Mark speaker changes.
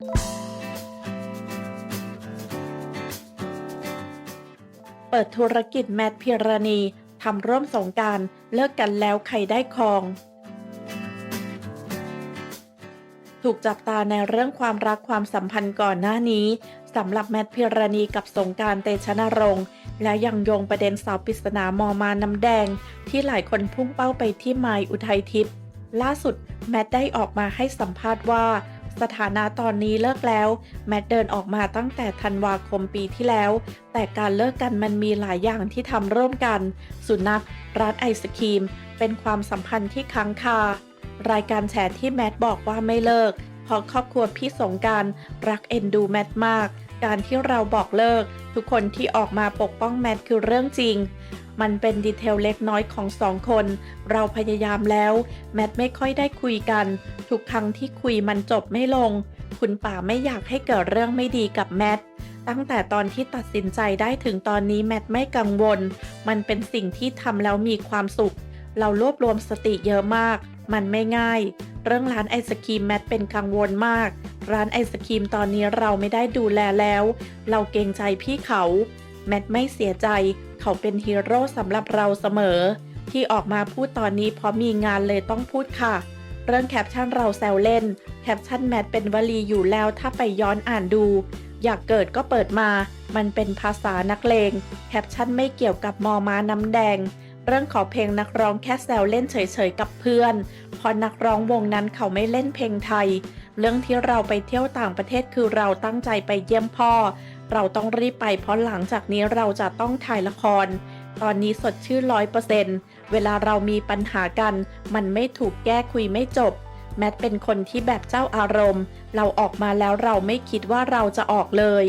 Speaker 1: เปิดธุรกิจแมทพิรณีทำร่วมสงการเลิกกันแล้วใครได้ครอง ถูกจับตาในเรื่องความรักความสัมพันธ์ก่อนหน้านี้สำหรับแมทพิรณีกับสงการเตชะนรงค์และยังโยงประเด็นสาวปริศนามอมาน้ำแดง ที่หลายคนพุ่งเป้าไปที่ไมอุทัยทิพย์ล่าสุดแมทได้ออกมาให้สัมภาษณ์ว่า สถานะตอนนี้เลิกแล้ว แมทเดินออกมาตั้งแต่ธันวาคมปีที่แล้ว แต่การเลิกกันมันมีหลายอย่างที่ทำร่วมกัน สุนัขร้านไอศครีม เป็นความสัมพันธ์ที่ค้างคารายการแฉที่แมทบอกว่าไม่เลิก เพราะครอบครัวพี่สงการรักเอ็นดูแมทมาก การที่เราบอกเลิก ทุกคนที่ออกมาปกป้องแมทคือเรื่องจริง มันเป็นดีเทลเล็กน้อยของสองคน เราพยายามแล้ว แมทไม่ค่อยได้คุยกัน ทุกครั้งที่คุยมันจบไม่ลง คุณป่าไม่อยากให้เกิดเรื่องไม่ดีกับแมท ตั้งแต่ตอนที่ตัดสินใจได้ถึงตอนนี้แมทไม่กังวล มันเป็นสิ่งที่ทำแล้วมีความสุข เรารวบรวมสติเยอะมาก มันไม่ง่าย เรื่องร้านไอศครีมแมทเป็นกังวลมาก ร้านไอศครีมตอนนี้เราไม่ได้ดูแลแล้ว เราเกรงใจพี่เขา แมทไม่เสียใจ เขาเป็นฮีโร่สำหรับเราเสมอ ที่ออกมาพูดตอนนี้เพราะมีงานเลยต้องพูดค่ะ เรื่องแคปชั่นเราแซวเล่น แคปชั่นแมทเป็นวลีอยู่แล้วถ้าไปย้อนอ่านดู อยากเกิดก็เปิดมา มันเป็นภาษานักเลง แคปชั่นไม่เกี่ยวกับมอม้าน้ำแดง เรื่องขอเพลงนักร้องแค่แซวเล่นเฉยๆกับเพื่อน พอนักร้องวงนั้นเขาไม่เล่นเพลงไทย เรื่องที่เราไปเที่ยวต่างประเทศคือเราตั้งใจไปเยี่ยมพ่อ เราต้องรีบไปเพราะหลังจากนี้เราจะต้องถ่ายละคร ตอนนี้สดชื่นร้อยเปอร์เซ็นต์เวลาเรามีปัญหากัน มันไม่ถูกแก้คุยไม่จบ แมทเป็นคนที่แบบเจ้าอารมณ์ เราออกมาแล้วเราไม่คิดว่าเราจะออกเลย